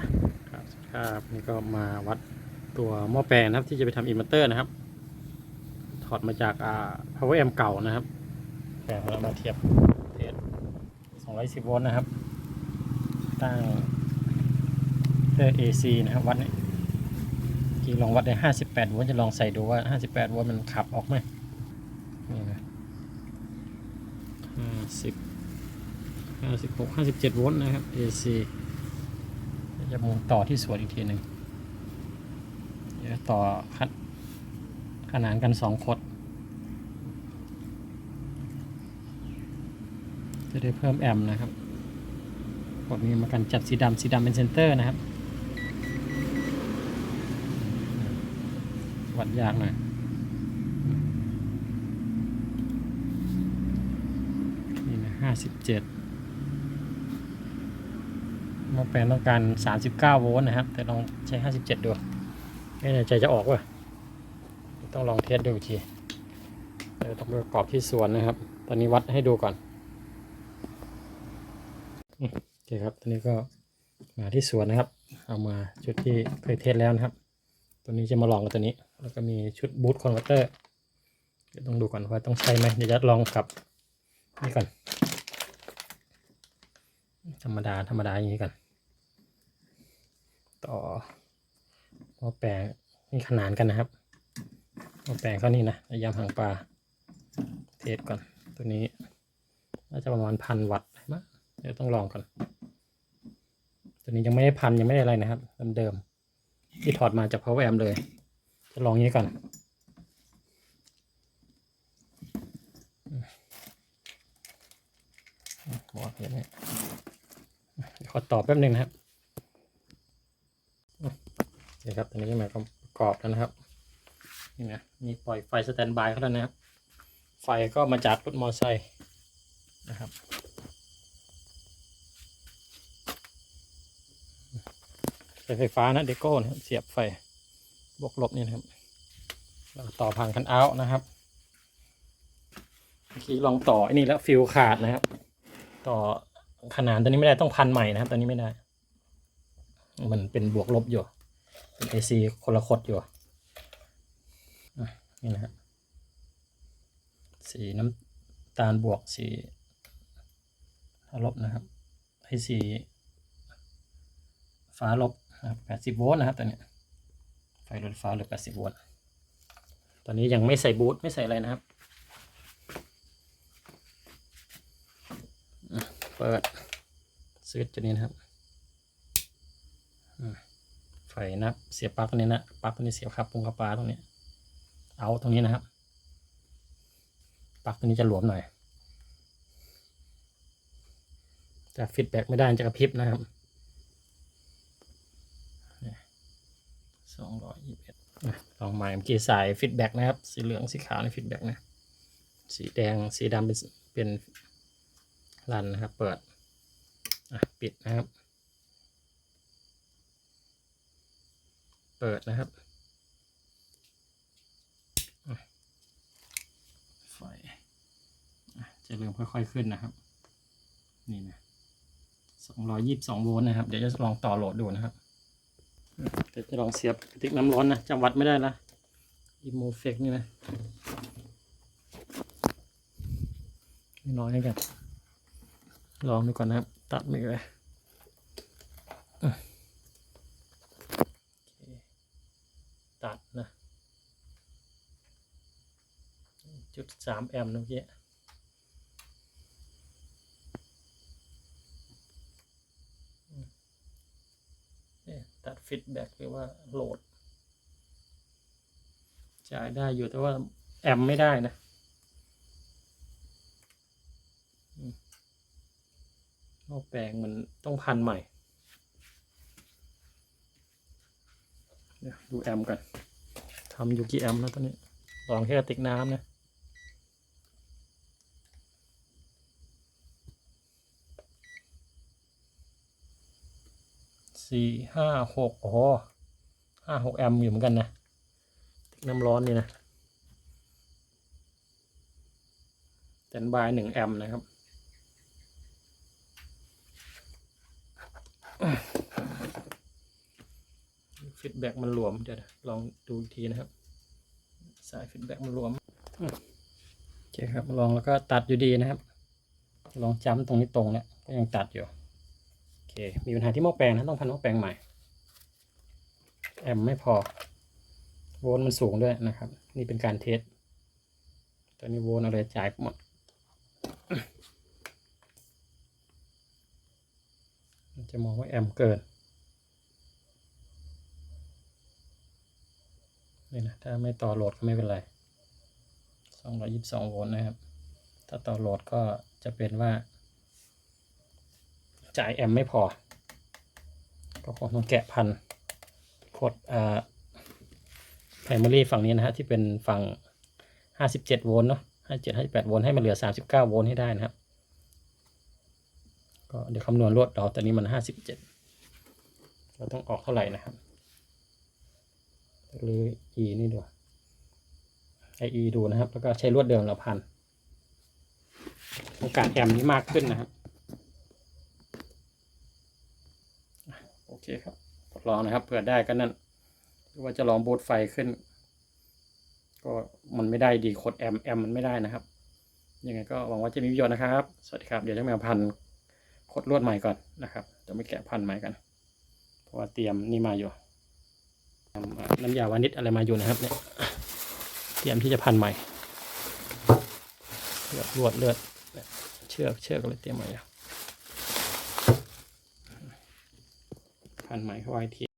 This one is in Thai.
ะครับครับนี่ก็มาวัดตัวหม้อแปลงนะครับ ที่จะไปทำอินเวอร์เตอร์นะครับ ถอดมาจากอ่า power amp เก่านะครับแปลงแล้วมาเทียบเทส210โวลต์นะครับ ตั้งเพื่อ AC นะครับวัดนี่กี่ลองวัดได้ 58โวลต์จะลองใส่ดูว่า 58โวลต์มันขับออกไหมนี่นะ50 56 57โวลต์นะครับ AC เดี๋ยว จะมุนต่อที่สวนอีกทีหนึ่งเดี๋ยวต่อคัดขนานกันสองคด จะได้เพิ่มแอมนะครับกดนี้มากันจัดสีดำสีดำเป็นเซนเตอร์นะครับ วัดยากหน่อยนี่นะห้าสิบเจ็ด หมาแปลงต้องการ 39 โวลต์นะครับ แต่ลองใช้ 57 ดูไม่แน่ใจจะออกว่ะต้องลองเทสดูอีกทีเดี๋ยวต้องไประกอบที่สวนนะครับ ตอนนี้วัดให้ดูก่อนโอเคครับตอนนี้ก็มาที่สวนนะครับ เอามาชุดที่เคยเทสแล้วนะครับ ตัวนี้จะมาลองกับตัวนี้ แล้วก็มีชุดบูทคอนเวอร์เตอร์เดี๋ยวต้องดูก่อนว่าต้องใช้ไหมเดี๋ยวจะลองกับนี่ก่อนธรรมดาธรรมดาอย่างนี้ก่อน ต่อหม้อแปลงนี่ขนานกันนะครับหม้อแปลงเขานี่นะระยำหางปลาเทสก่อน ตัวนี้น่าจะประมาณพันวัตต์มั้งเดี๋ยวต้องลองก่อน ตัวนี้ยังไม่ได้พันยังไม่ได้อะไรนะครับเดิมๆที่ถอดมาจาก power amp เลย จะลองยี้ก่อนหัวเห็นไหมเดี๋ยวขอตอบแป๊บหนึ่งนะครับ นี่ครับตอนนี้ก็มาประกอบแล้วนะครับนี่นะมีปล่อยไฟสแตนบายเขาแล้วนะครับไฟก็มาจากรถมอเตอร์ไซค์นะครับไฟไฟฟ้านะเดโก้นะครับเสียบไฟบวกลบนี่นะครับแล้วต่อผ่านคันเอาท์นะครับเมื่อกี้ลองต่อไอ้นี่แล้วฟิวขาดนะครับ ต่อขนานตัวนี้ไม่ได้ต้องพันใหม่นะครับตัวนี้ไม่ได้ มันเป็นบวกลบอยู่ เป็น AC คนละคดอยู่นี่นะฮะสีน้ำตาลบวกสีลบนะครับให้สีฟ้าลบนะครับ80โวลต์นะครับตัวนี้ไฟรถฟ้าเหลือ80โวลต์ตอนนี้ยังไม่ใส่บูทไม่ใส่อะไรนะครับ เปิดสวิตช์ตัวนี้นะครับ ไฟนับเสียบปลั๊กตัวนี้นะปลั๊กตัวนี้เสียบครับปุงกระปาตรงนี้ เอาตรงนี้นะครับปลั๊กตัวนี้จะหลวมหน่อยจะฟีดแบ็กไม่ได้จะกระพริบนะครับสองร้อยยี่สิบเอ็ดลองใหม่เมื่อกี้สายฟีดแบ็กนะครับ สีเหลืองสีขาวในฟีดแบ็กนะ สีแดงสีดำเป็นเป็นรันนะครับ เปิดปิดนะครับ เปิดนะครับไฟจะเริ่มค่อยๆขึ้นนะครับ นี่นะสองร้อยยี่สิบสองโวลต์นะครับ เดี๋ยวจะลองต่อโหลดดูนะครับเดี๋ยวจะลองเสียบกระติกน้ำร้อนนะจำวัดไม่ได้ละอิโมเฟกนี่นะน้อยกัน ลองดูก่อนนะครับ ตัดมือเลยอะโอเคตัดนะ จุดสามแอมป์เมื่อกี้นี่ตัดฟีดแบ็กหรือว่าโหลด จ่ายได้อยู่แต่ว่าแอมป์ไม่ได้นะหม้อแปลงมันต้องพันใหม่เดี๋ยวดูแอมกันทำอยู่กี่แอมแล้วตอนนี้ลองแค่กระติกน้ำนะ สี่ห้าหกโอ้โหห้าหกแอมอยู่เหมือนกันนะน้ำร้อนนี่นะแตนบายหนึ่งแอมนะครับฟีดแบ็กมันหลวมเดี๋ยวลองดูอีกทีนะครับ สายฟีดแบ็กมันหลวมโอเคครับลองแล้วก็ตัดอยู่ดีนะครับ ลองจ้ำตรงนี้ตรงแล้วก็ยังตัดอยู่ เค มีปัญหาที่หม้อแปลงนะต้องพันหม้อแปลงใหม่ แอมไม่พอ โวลต์มันสูงด้วยนะครับ นี่เป็นการเทสตอนนี้โวลต์อะไรจ่ายหมดจะมองว่าแอมเกินนี่นะถ้าไม่ต่อโหลดก็ไม่เป็นไร222โวลต์นะครับ ถ้าต่อโหลดก็จะเป็นว่า จ่ายแอมไม่พอ ก็คงต้องแกะพันกดอ่า primary ฝั่งนี้นะฮะที่เป็นฝั่ง 57 โวลต์เนาะ57 58 โวลต์ให้มันเหลือ 39 โวลต์ให้ได้นะครับ ก็เดี๋ยวคำนวณลวดเราตอนนี้มัน 57 เราต้องออกเท่าไหร่นะครับหรือ e นี่ดูไอ e ดูนะครับ แล้วก็ใช้ลวดเดิมเราพัน โอกาสแอมนี้มากขึ้นนะครับ โอ เคครับทดลองนะครับเผื่อได้ก็นั่นหรือว่าจะลองบูตไฟขึ้น ก็มันไม่ได้ดีโคดแอมแอมมันไม่ได้นะครับยังไงก็หวังว่าจะมีประโยชน์นะครับ สวัสดีครับ เดี๋ยวจะมาพันโคดลวดใหม่ก่อนนะครับจะไม่แกะพันใหม่กัน เพราะว่าเตรียมนี่มาอยู่น้ำยาวานิชอะไรมาอยู่นะครับเนี่ยเตรียมที่จะพันใหม่เลือดลวดเลือดเนี่ยเชือกเชือกอะไรเตรียมมาอยู่ อันใหม่เข้าไว้ที